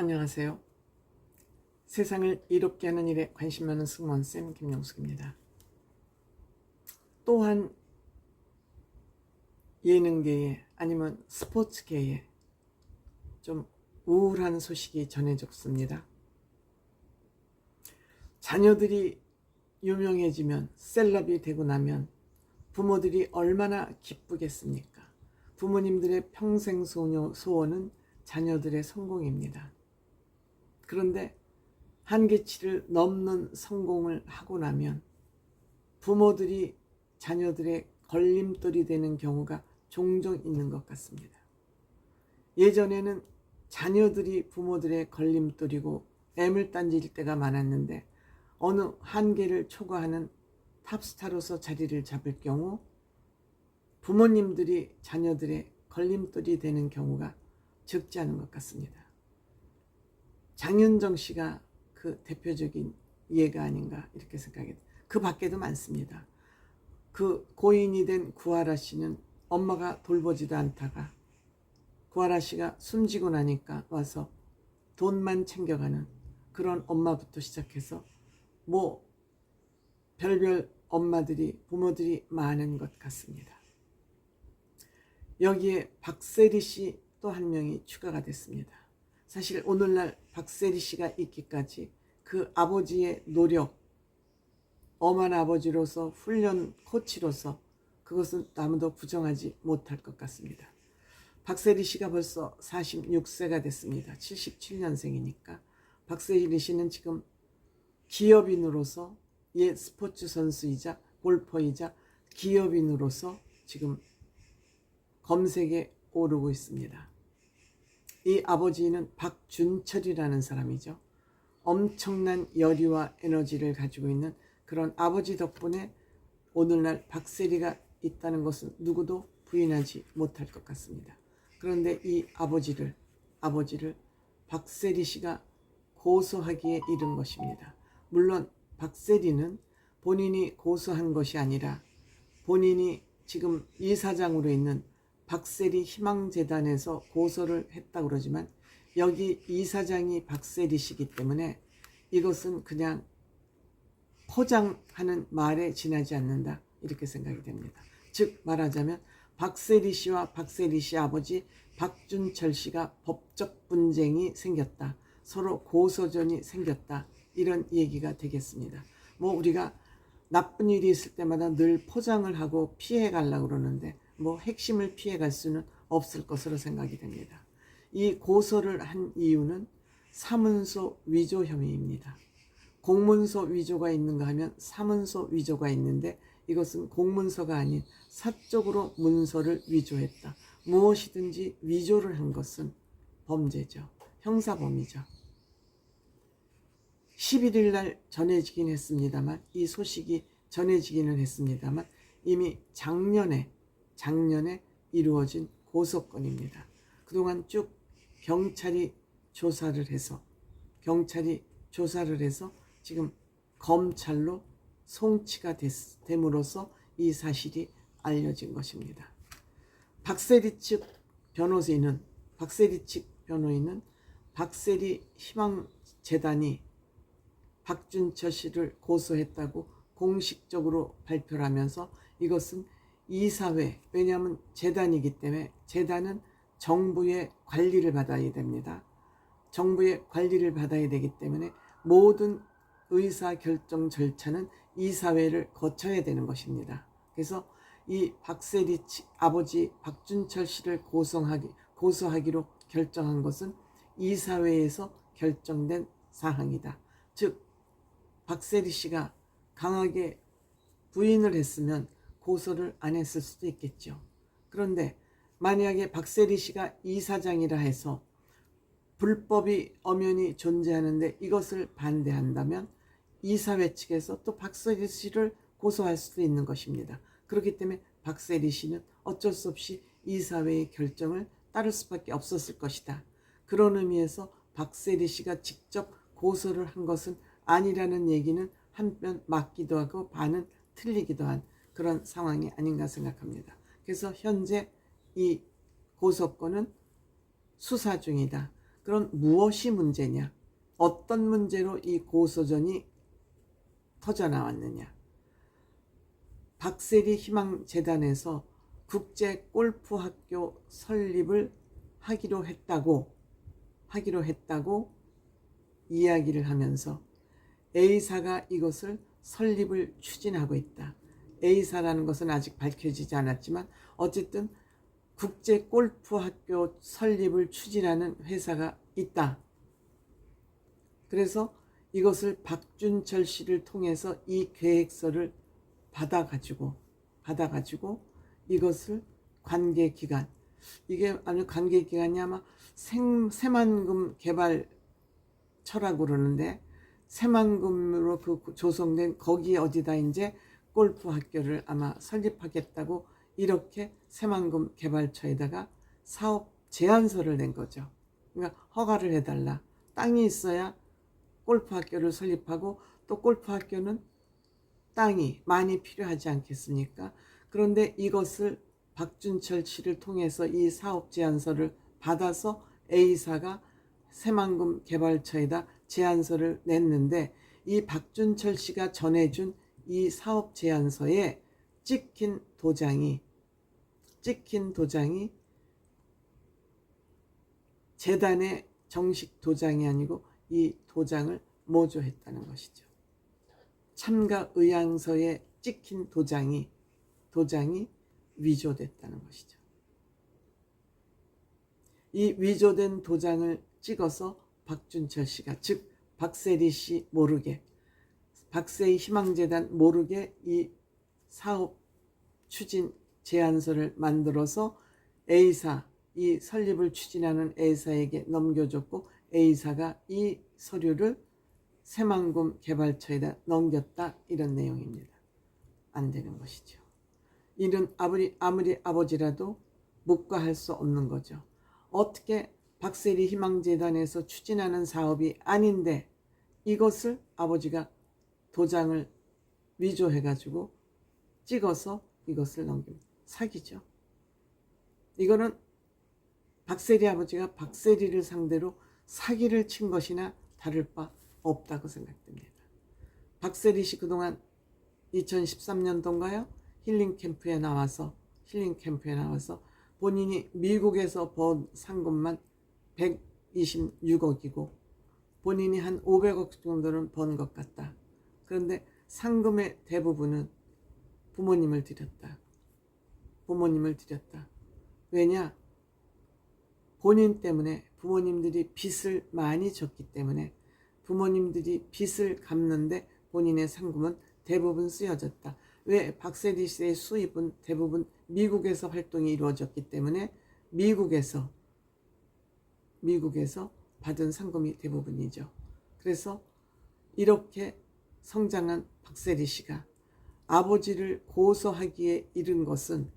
안녕하세요. 세상을 이롭게 하는 일에 관심 많은 승무원쌤 김영숙입니다. 또한 예능계에 아니면 스포츠계에 좀 우울한 소식이 전해졌습니다. 자녀들이 유명해지면 셀럽이 되고 나면 부모들이 얼마나 기쁘겠습니까? 부모님들의 평생 소녀, 소원은 자녀들의 성공입니다. 그런데 한계치를 넘는 성공을 하고 나면 부모들이 자녀들의 걸림돌이 되는 경우가 종종 있는 것 같습니다. 예전에는 자녀들이 부모들의 걸림돌이고 애물단지일 때가 많았는데 어느 한계를 초과하는 탑스타로서 자리를 잡을 경우 부모님들이 자녀들의 걸림돌이 되는 경우가 적지 않은 것 같습니다. 장윤정 씨가 그 대표적인 예가 아닌가 이렇게 생각해요. 그 밖에도 많습니다. 그 고인이 된 구하라 씨는 엄마가 돌보지도 않다가 구하라 씨가 숨지고 나니까 와서 돈만 챙겨가는 그런 엄마부터 시작해서 뭐 별별 엄마들이 부모들이 많은 것 같습니다. 여기에 박세리 씨 또 한 명이 추가가 됐습니다. 사실 오늘날 박세리 씨가 있기까지 그 아버지의 노력, 엄한 아버지로서 훈련 코치로서 그것은 아무도 부정하지 못할 것 같습니다. 박세리 씨가 벌써 46세가 됐습니다. 77년생이니까 박세리 씨는 지금 기업인으로서 옛 스포츠 선수이자 골퍼이자 기업인으로서 지금 검색에 오르고 있습니다. 이 아버지는 박준철이라는 사람이죠. 엄청난 열의와 에너지를 가지고 있는 그런 아버지 덕분에 오늘날 박세리가 있다는 것은 누구도 부인하지 못할 것 같습니다. 그런데 이 아버지를 아버지를 박세리 씨가 고소하기에 이른 것입니다. 물론 박세리는 본인이 고소한 것이 아니라 본인이 지금 이사장으로 있는 박세리 희망재단에서 고소를 했다 그러지만 여기 이사장이 박세리 씨기 때문에 이것은 그냥 포장하는 말에 지나지 않는다 이렇게 생각이 됩니다. 즉 말하자면 박세리 씨와 박세리 씨 아버지 박준철 씨가 법적 분쟁이 생겼다. 서로 고소전이 생겼다. 이런 얘기가 되겠습니다. 뭐 우리가 나쁜 일이 있을 때마다 늘 포장을 하고 피해 가려고 그러는데 뭐 핵심을 피해 갈 수는 없을 것으로 생각이 됩니다. 이 고소를 한 이유는 사문서 위조 혐의입니다. 공문서 위조가 있는가 하면 사문서 위조가 있는데 이것은 공문서가 아닌 사적으로 문서를 위조했다. 무엇이든지 위조를 한 것은 범죄죠. 형사범이죠. 11일 날 전해지긴 했습니다만 이 소식이 전해지기는 했습니다만 이미 작년에 작년에 이루어진 고소건입니다. 그동안 쭉 경찰이 조사를 해서 경찰이 조사를 해서 지금 검찰로 송치가 됐, 됨으로써 이 사실이 알려진 것입니다. 박세리 측 변호인은 박세리 측 변호인은 박세리 희망재단이 박준철 씨를 고소했다고 공식적으로 발표를 하면서 이것은 이사회, 왜냐하면 재단이기 때문에 재단은 정부의 관리를 받아야 됩니다. 정부의 관리를 받아야 되기 때문에 모든 의사 결정 절차는 이사회를 거쳐야 되는 것입니다. 그래서 이 박세리 아버지 박준철 씨를 고소하기, 고소하기로 결정한 것은 이사회에서 결정된 사항이다. 즉 박세리 씨가 강하게 부인을 했으면 고소를 안 했을 수도 있겠죠. 그런데 만약에 박세리 씨가 이사장이라 해서 불법이 엄연히 존재하는데 이것을 반대한다면 이사회 측에서 또 박세리 씨를 고소할 수도 있는 것입니다. 그렇기 때문에 박세리 씨는 어쩔 수 없이 이사회의 결정을 따를 수밖에 없었을 것이다. 그런 의미에서 박세리 씨가 직접 고소를 한 것은 아니라는 얘기는 한편 맞기도 하고 반은 틀리기도 한 그런 상황이 아닌가 생각합니다. 그래서 현재 이 고소권은 수사 중이다. 그럼 무엇이 문제냐? 어떤 문제로 이 고소전이 터져 나왔느냐? 박세리 희망재단에서 국제 골프 학교 설립을 하기로 했다고 하기로 했다고 이야기를 하면서 A사가 이것을 설립을 추진하고 있다. A사라는 것은 아직 밝혀지지 않았지만 어쨌든 국제 골프 학교 설립을 추진하는 회사가 있다. 그래서 이것을 박준철 씨를 통해서 이 계획서를 받아가지고 받아가지고 이것을 관계 기관 이게 아니 관계 기관이 아마 생, 새만금 개발처라고 그러는데 새만금으로 그 조성된 거기 어디다 이제 골프 학교를 아마 설립하겠다고 이렇게 새만금 개발처에다가 사업 제안서를 낸 거죠. 그러니까 허가를 해달라. 땅이 있어야 골프 학교를 설립하고 또 골프 학교는 땅이 많이 필요하지 않겠습니까? 그런데 이것을 박준철 씨를 통해서 이 사업 제안서를 받아서 A사가 새만금 개발처에다 제안서를 냈는데 이 박준철 씨가 전해준 이 사업 제안서에 찍힌 도장이 찍힌 도장이 재단의 정식 도장이 아니고 이 도장을 모조했다는 것이죠. 참가 의향서에 찍힌 도장이 도장이 위조됐다는 것이죠. 이 위조된 도장을 찍어서 박준철 씨가 즉 박세리 씨 모르게 박세희 희망재단 모르게 이 사업 추진 제안서를 만들어서 A사 이 설립을 추진하는 A사에게 넘겨줬고 A사가 이 서류를 새만금 개발처에다 넘겼다 이런 내용입니다. 안 되는 것이죠. 이는 아무리 아무리 아버지라도 묵과할 수 없는 거죠. 어떻게 박세리 희망재단에서 추진하는 사업이 아닌데 이것을 아버지가 도장을 위조해가지고 찍어서 이것을 넘깁니다. 사기죠. 이거는 박세리 아버지가 박세리를 상대로 사기를 친 것이나 다를 바 없다고 생각됩니다. 박세리 씨 그동안 2013년도인가요? 힐링 캠프에 나와서 힐링 캠프에 나와서 본인이 미국에서 번 상금만 126억이고 본인이 한 500억 정도는 번 것 같다. 그런데 상금의 대부분은 부모님을 드렸다. 부모님을 드렸다. 왜냐? 본인 때문에 부모님들이 빚을 많이 졌기 때문에 부모님들이 빚을 갚는데 본인의 상금은 대부분 쓰여졌다. 왜 박세리 씨의 수입은 대부분 미국에서 활동이 이루어졌기 때문에 미국에서 미국에서 받은 상금이 대부분이죠. 그래서 이렇게 성장한 박세리 씨가 아버지를 고소하기에 이른 것은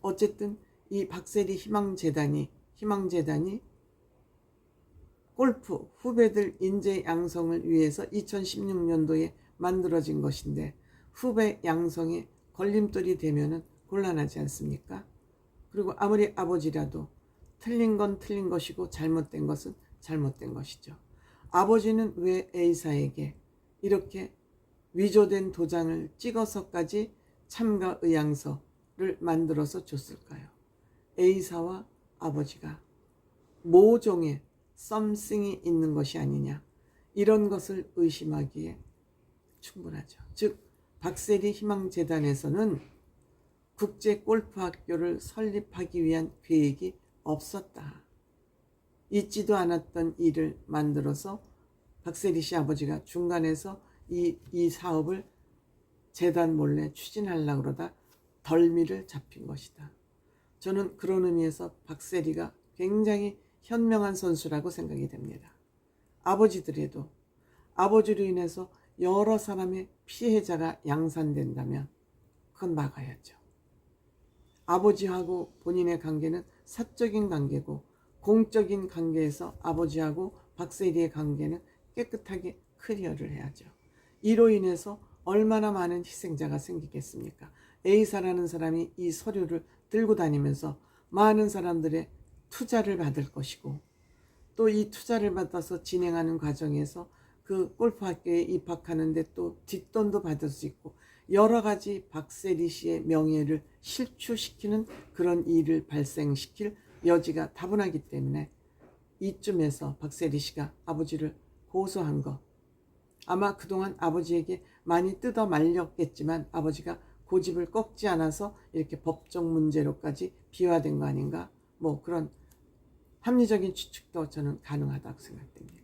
어쨌든 이 박세리 희망재단이 희망재단이 골프 후배들 인재 양성을 위해서 2016년도에 만들어진 것인데 후배 양성에 걸림돌이 되면은 곤란하지 않습니까? 그리고 아무리 아버지라도 틀린 건 틀린 것이고 잘못된 것은 잘못된 것이죠. 아버지는 왜 A사에게 이렇게 위조된 도장을 찍어서까지 참가 의향서를 만들어서 줬을까요? A사와 아버지가 모종의 썸씽이 있는 것이 아니냐 이런 것을 의심하기에 충분하죠. 즉 박세리 희망재단에서는 국제 골프 학교를 설립하기 위한 계획이 없었다. 있지도 않았던 일을 만들어서 박세리 씨 아버지가 중간에서 이, 이 사업을 재단 몰래 추진하려고 그러다 덜미를 잡힌 것이다. 저는 그런 의미에서 박세리가 굉장히 현명한 선수라고 생각이 됩니다. 아버지들에도 아버지로 인해서 여러 사람의 피해자가 양산된다면 그건 막아야죠. 아버지하고 본인의 관계는 사적인 관계고 공적인 관계에서 아버지하고 박세리의 관계는 깨끗하게 클리어를 해야죠. 이로 인해서 얼마나 많은 희생자가 생기겠습니까? A사라는 사람이 이 서류를 들고 다니면서 많은 사람들의 투자를 받을 것이고 또 이 투자를 받아서 진행하는 과정에서 그 골프 학교에 입학하는데 또 뒷돈도 받을 수 있고 여러 가지 박세리 씨의 명예를 실추시키는 그런 일을 발생시킬 여지가 다분하기 때문에 이쯤에서 박세리 씨가 아버지를 고소한 거 아마 그동안 아버지에게 많이 뜯어 말렸겠지만 아버지가 고집을 꺾지 않아서 이렇게 법적 문제로까지 비화된 거 아닌가 뭐 그런 합리적인 추측도 저는 가능하다고 생각됩니다.